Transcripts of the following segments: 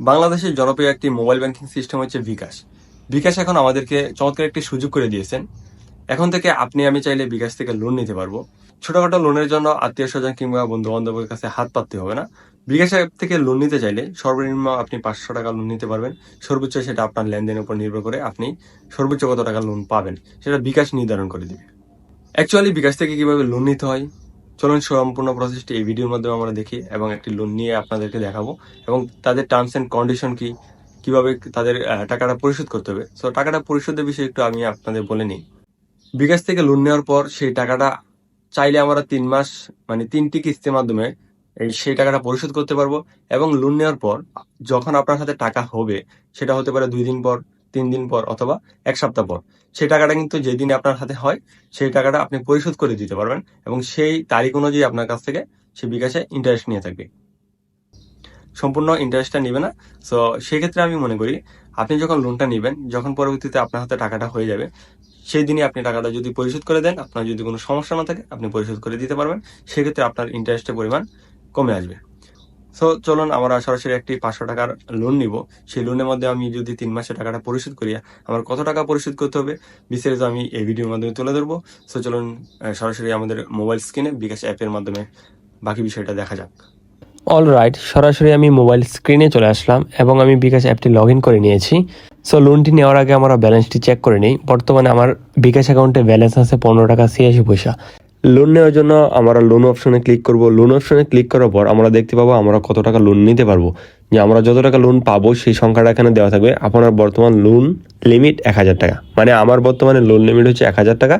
বাংলাদেশের জনপ্রিয় একটি মোবাইল ব্যাংকিং সিস্টেম হচ্ছে বিকাশ। বিকাশ এখন আমাদেরকে চমৎকার একটি সুযোগ করে দিয়েছেন। এখন থেকে আপনি, আমি চাইলে বিকাশ থেকে লোন নিতে পারব। ছোটখাটো লোনের জন্য আত্মীয় স্বজন কিংবা বন্ধু বান্ধবের কাছে হাত পাততে হবে না। বিকাশ অ্যাপ থেকে লোন নিতে চাইলে সর্বনিম্ন আপনি পাঁচশো টাকা লোন নিতে পারবেন। সর্বোচ্চ সেটা আপনার লেনদেনের উপর নির্ভর করে আপনি সর্বোচ্চ কত টাকা লোন পাবেন, সেটা বিকাশ নির্ধারণ করে দিবে। অ্যাকচুয়ালি বিকাশ থেকে কীভাবে লোন নিতে হয়? চলুন সম্পূর্ণ প্রসেসটি এই ভিডিওর মাধ্যমে আমরা দেখি এবং একটি লোন নিয়ে আপনাদেরকে দেখাবো এবং তাদের টার্মস এন্ড কন্ডিশন কি, কীভাবে তাদের টাকাটা পরিশোধ করতে হবে। সো টাকাটা পরিশোধের বিষয়ে একটু আমি আপনাদের বলে নিই। বিকাশ থেকে লোন নেওয়ার পর সেই টাকাটা চাইলে আমরা তিন মাস মানে তিনটি কিস্তির মাধ্যমে এই সেই টাকাটা পরিশোধ করতে পারব এবং লোন নেওয়ার পর যখন আপনার হাতে টাকা হবে, সেটা হতে পারে দুই দিন পর তিন দিন পর অথবা এক সপ্তাহ পর। সেই টাকাটা কিন্তু যেদিন আপনার হাতে হয়, সেই টাকাটা আপনি পরিশোধ করে দিতে পারবেন এবং সেই তারিখ অনুযায়ী আপনার কাছ থেকে সে বিকাশে ইন্টারেস্ট নিয়ে থাকবে। সম্পূর্ণ ইন্টারেস্টটা নেবে না। সো সেক্ষেত্রে আমি মনে করি, আপনি যখন লোনটা নেবেন, যখন পরবর্তীতে আপনার হাতে টাকাটা হয়ে যাবে, সেই দিনই আপনি টাকাটা যদি পরিশোধ করে দেন, আপনার যদি কোনো সমস্যা না থাকে, আপনি পরিশোধ করে দিতে পারবেন। সেক্ষেত্রে আপনার ইন্টারেস্টের পরিমাণ কমে আসবে। সো চলুন আমরা সরাসরি একটি পাঁচশো টাকার লোন নিব। সেই লোনের মধ্যে আমি যদি তিন মাসে টাকাটা পরিশোধ করি, আমার কত টাকা পরিশোধ করতে হবে বিস্তারিত আমি এই ভিডিওর মাধ্যমে তুলে ধরবো। সো চলুন সরাসরি আমাদের মোবাইল স্ক্রিনে বিকাশ অ্যাপের মাধ্যমে বাকি বিষয়টা দেখা যাক। অল রাইট সরাসরি আমি মোবাইল স্ক্রিনে চলে আসলাম এবং আমি বিকাশ অ্যাপটি লগ করে নিয়েছি। সো লোনটি নেওয়ার আগে আমরা ব্যালেন্সটি চেক করে নিই। বর্তমানে আমার বিকাশ অ্যাকাউন্টে ব্যালেন্স আছে পনেরো টাকা ছিয়াশি পয়সা। লোন নেওয়ার জন্য আমরা লোন অপশনে ক্লিক করব। লোন অপশনে ক্লিক করার পর আমরা দেখতে পাবো আমরা কত টাকা লোন নিতে পারব। যে আমরা যত টাকা লোন পাবো সেই সংখ্যাটা এখানে দেওয়া থাকবে। আপনার বর্তমান লোন লিমিট এক হাজার টাকা। মানে আমার বর্তমানে লোন লিমিট হচ্ছে এক হাজার টাকা।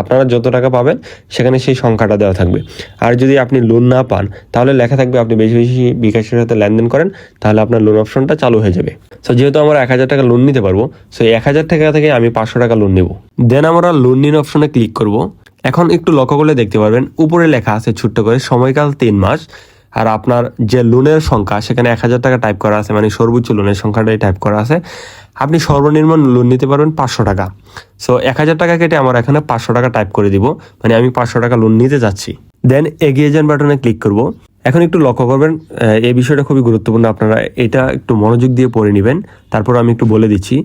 আপনারা যত টাকা পাবেন সেখানে সেই সংখ্যাটা দেওয়া থাকবে। আর যদি আপনি লোন না পান, তাহলে লেখা থাকবে আপনি বেশি বেশি বিকাশের সাথে লেনদেন করেন, তাহলে আপনার লোন অপশনটা চালু হয়ে যাবে। সো যেহেতু আমরা এক হাজার টাকা লোন নিতে পারব সো এক হাজার টাকা থেকে আমি পাঁচশো টাকা লোন নেব। দেন আমরা লোন নিন অপশনে ক্লিক করব। এখন একটু লক্ষ্য করলে দেখতে পারবেন, উপরে লেখা আছে ছোট্ট করে সময়কাল তিন মাস, আর আপনার যে লোনের সংখ্যা সেখানে এক হাজার টাকা টাইপ করা আছে মানে সর্বোচ্চ লোনের সংখ্যাটাই টাইপ করা আছে। আপনি সর্বনিম্ন লোন নিতে পারবেন পাঁচশো টাকা। সো এক হাজার টাকা কেটে আমার এখানে পাঁচশো টাকা টাইপ করে দিব মানে আমি পাঁচশো টাকা লোন নিতে যাচ্ছি। দেন এগিয়ে যান বাটনে ক্লিক করব। এখন একটু লক্ষ্য করবেন এই বিষয়টা খুবই গুরুত্বপূর্ণ, আপনারা এটা একটু মনোযোগ দিয়ে পড়ে নেবেন। তারপর আমি একটু বলে দিচ্ছি,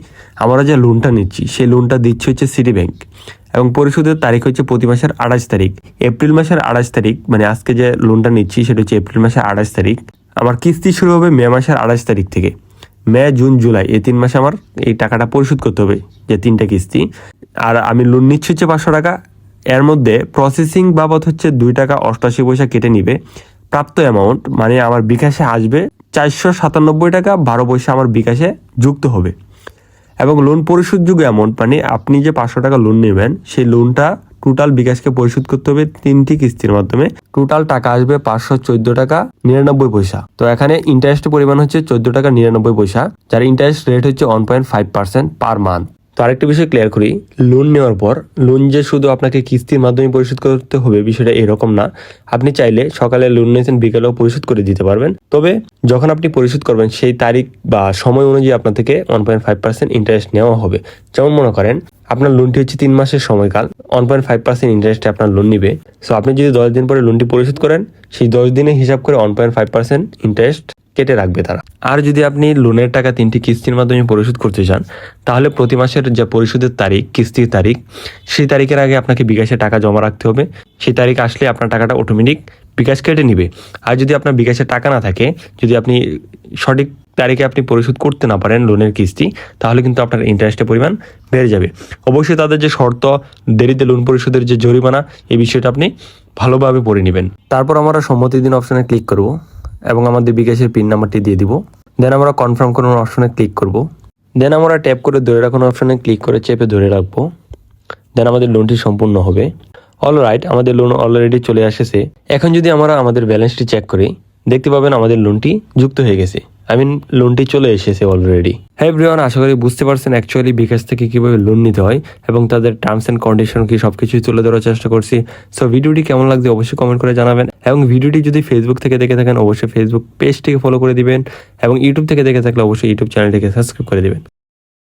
আমরা যে লোনটা নিচ্ছি, সেই লোনটা দিচ্ছে হচ্ছে সিটি ব্যাংক এবং পরিশোধের তারিখ হচ্ছে প্রতি মাসের আঠাশ তারিখ। এপ্রিল মাসের আঠাশ তারিখ মানে আজকে যে লোনটা নিচ্ছি সেটা হচ্ছে এপ্রিল মাসের আঠাশ তারিখ। আমার কিস্তি শুরু হবে মে মাসের আঠাশ তারিখ থেকে। মে, জুন, জুলাই, এই তিন মাসে আমার এই টাকাটা পরিশোধ করতে হবে, যে তিনটা কিস্তি। আর আমি লোন নিচ্ছি হচ্ছে পাঁচশো টাকা। এর মধ্যে প্রসেসিং বাবদ হচ্ছে দুই টাকা অষ্টাশি পয়সা কেটে নিবে। প্রাপ্ত অ্যামাউন্ট মানে আমার বিকাশে আসবে চারশো সাতানব্বই টাকা, বারো পয়সা আমার বিকাশে যুক্ত হবে। এবং লোন পরিশোধ পরিশোধযোগ্য এমন মানে আপনি যে পাঁচশো টাকা লোন নেবেন, সেই লোনটা টোটাল বিকাশকে পরিশোধ করতে হবে তিনটি কিস্তির মাধ্যমে। টোটাল টাকা আসবে পাঁচশো চোদ্দ টাকা নিরানব্বই পয়সা। তো এখানে ইন্টারেস্টের পরিমাণ হচ্ছে চোদ্দ টাকা নিরানব্বই পয়সা, যার ইন্টারেস্ট রেট হচ্ছে one point five percent per month তো আরেকটা বিষয় ক্লিয়ার করি। লোন নেওয়ার পর লোন যে শুধু আপনাকে কিস্তির মাধ্যমে পরিশোধ করতে হবে বিষয়টা এরকম না। আপনি চাইলে সকালে লোন নিয়েছেন, বিকালেও পরিশোধ করে দিতে পারবেন। তবে যখন আপনি পরিশোধ করবেন, সেই তারিখ বা সময় অনুযায়ী আপনার থেকে one point five percent interest নেওয়া হবে। যেমন মনে করেন, আপনার লোনটি হচ্ছে তিন মাসের সময়কাল ওয়ান পয়েন্ট ফাইভ পার্সেন্ট ইন্টারেস্টে আপনার লোন নিবে। সো আপনি যদি দশ দিন পরে লোনটি পরিশোধ করেন, সেই দশ দিনে হিসাব করে one point five percent interest কেটে রাখবে তারা। আর যদি আপনি লোনের টাকা তিনটি কিস্তির মাধ্যমে পরিশোধ করতে চান, তাহলে প্রতি মাসের যে পরিশোধের তারিখ, কিস্তির তারিখ, সেই তারিখের আগে আপনাকে বিকাশে টাকা জমা রাখতে হবে। সেই তারিখ আসলে আপনার টাকাটা অটোমেটিক বিকাশ কেটে নিবে। আর যদি আপনার বিকাশে টাকা না থাকে, যদি আপনি সঠিক তারিখে আপনি পরিশোধ করতে না পারেন লোনের কিস্তি, তাহলে কিন্তু আপনার ইন্টারেস্টের পরিমাণ বেড়ে যাবে। অবশ্যই তাদের যে শর্ত, দেরিতে লোন পরিশোধের যে জরিমানা, এই বিষয়টা আপনি ভালোভাবে পড়ে নেবেন। তারপর আমরা সম্মতি দিন অপশানে ক্লিক করব। এবং আমাদের বিকাশের পিন নাম্বারটি দিয়ে দিব। দেন আমরা কনফার্ম কোনো অপশনে ক্লিক করব। দেন আমরা ট্যাপ করে ধরে রাখানো অপশনে ক্লিক করে চেপে ধরে রাখব। দেন আমাদের লোনটি সম্পূর্ণ হবে। অল রাইট আমাদের লোন অলরেডি চলে আসেছে। এখন যদি আমরা আমাদের ব্যালেন্সটি চেক করি, দেখতে পাবেন আমাদের লোনটি যুক্ত হয়ে গেছে। আই মিন লোনটি চলে এসেছে অলরেডি হ্যাঁ আশা করি বুঝতে পারছেন অ্যাকচুয়ালি বিকাশ থেকে কীভাবে লোন নিতে হয় এবং তাদের টার্মস অ্যান্ড কন্ডিশন কি সব কিছুই তুলে ধরার চেষ্টা করছি। সো ভিডিওটি কেমন লাগছে অবশ্যই কমেন্ট করে জানাবেন এবং ভিডিওটি যদি ফেসবুক থেকে দেখে থাকেন, অবশ্যই ফেসবুক পেজটিকে ফলো করে দিবেন এবং ইউটিউব থেকে দেখে থাকলে অবশ্যই ইউটিউব চ্যানেলটিকে সাবস্ক্রাইব করে দিবেন।